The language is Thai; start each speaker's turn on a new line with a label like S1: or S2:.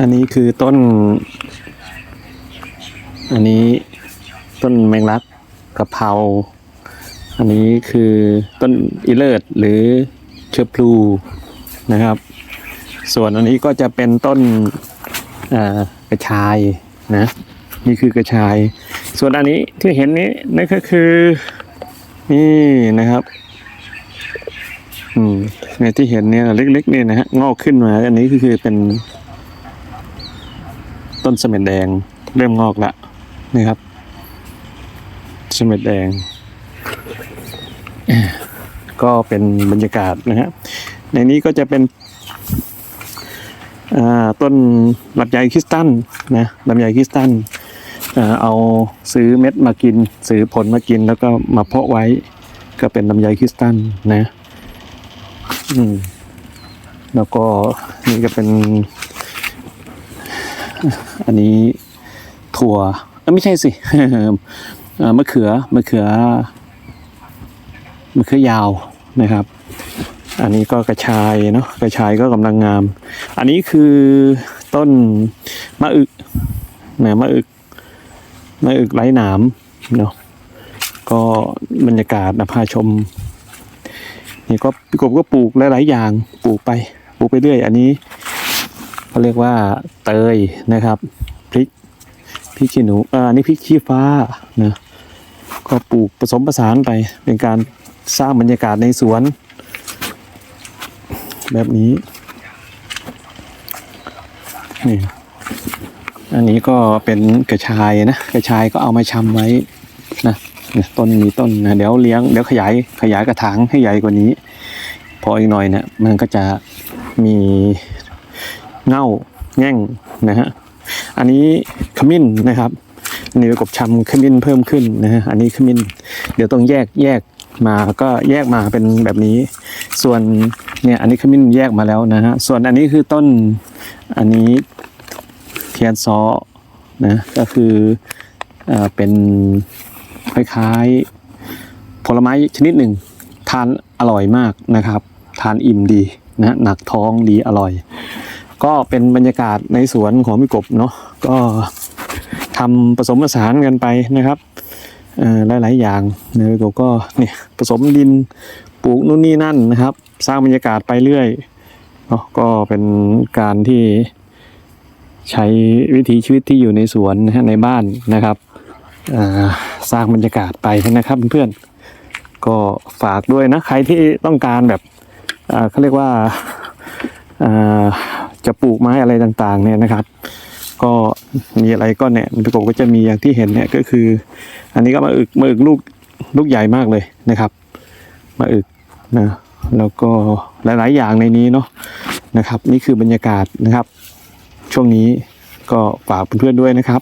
S1: อันนี้คือต้น อันนี้ต้นแมงลักกะเพรา อันนี้คือต้นอีเลิศหรือเชื้อพลูนะครับ ส่วนอันนี้ก็จะเป็นต้นกระชายนะนี่คือกระชาย ส่วนอันนี้ที่เห็นนี้นั่นก็คือนี่นะครับอืมในที่เห็นเนี่ยเล็กๆเนี่ยนะฮะงอกขึ้นมา อันนี้ก็คือเป็น ต้นเสม็ดแดงเริ่มงอกแล้วนะครับ เสม็ดแดง ก็เป็นบรรยากาศนะฮะในนี้ก็จะเป็นต้นลำไยคริสตัลนะลำไยคริสตัลอ่าเอาซื้อเม็ดมากิน ซื้อผลมากินแล้วก็มาเพาะไว้ก็เป็นลำไยคริสตัลนะ อืมแล้วก็นี่ก็เป็น อันนี้ถั่วเอ้ยไม่ใช่สิเมะเขือมะเขือมะเขือยาวนะครับ อันนี้ก็กระชายเนาะกระชายก็กำลังงาม อันนี้คือต้นมะอึกนะมะอึกมะอึกไร้หนามเนาะก็บรรยากาศนะพาชมนี่ก็พี่กบก็ปลูกหลายๆอย่างปลูกไปปลูกไปเรื่อย อันนี้ เขาเรียกว่าเตยนะครับพริกพริกขี้หนูอ่านี่พริกชี้ฟ้านะก็ปลูกผสมผสานไปเป็นการสร้างบรรยากาศในสวน แบบนี้นี่อันนี้ก็เป็นกระชายนะกระชายก็เอามาชำไว้นะเนี่ยต้นมีต้นนะเดี๋ยวเลี้ยงเดี๋ยวขยายขยายกระถางให้ใหญ่กว่านี้ พออีกหน่อยเนี่ยมันก็จะมี เง่าแง่งนะฮะอันนี้ขมิ้นนะครับอันนี้กบชำขมิ้นเพิ่มขึ้นนะฮะอันนี้ขมิ้น เดี๋ยวต้องแยกแยกมาก็แยกมาเป็นแบบนี้ ส่วนเนี่ยอันนี้ขมิ้นแยกมาแล้วนะฮะส่วนอันนี้คือต้นอันนี้เทียนซอนะก็คืออ่อเป็นคล้ายๆผลไม้ชนิดหนึ่งทานอร่อยมากนะครับ ทานอิ่มดีนะหนักท้องดีอร่อย ก็เป็นบรรยากาศในสวนของพี่กบเนาะก็ทำผสมผสานกันไปนะครับหลาย ๆ อย่างเนยพี่กบก็เนี่ยผสมดินปลูกนู่นนี่นั่นนะครับ สร้างบรรยากาศไปเรื่อยเนาะก็เป็นการที่ใช้วิถีชีวิตที่อยู่ในสวนนะฮะในบ้านนะครับสร้างบรรยากาศไปนะครับเพื่อนๆก็ฝากด้วยนะใครที่ต้องการแบบเขาเรียกว่า จะปลูกไม้อะไรต่างๆ เนี่ยนะครับ ก็มีอะไรก็เนี่ยพี่กบก็จะมีอย่างที่เห็นเนี่ยก็คือ อันนี้ก็มาอึกมาอึกลูกลูกใหญ่มากเลยนะครับ มาอึกนะแล้วก็หลายๆอย่างในนี้เนาะนะครับ นี่คือบรรยากาศนะครับ ช่วงนี้ก็ฝากเพื่อนๆด้วยนะครับ